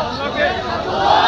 আল্লাহকে আল্লাহ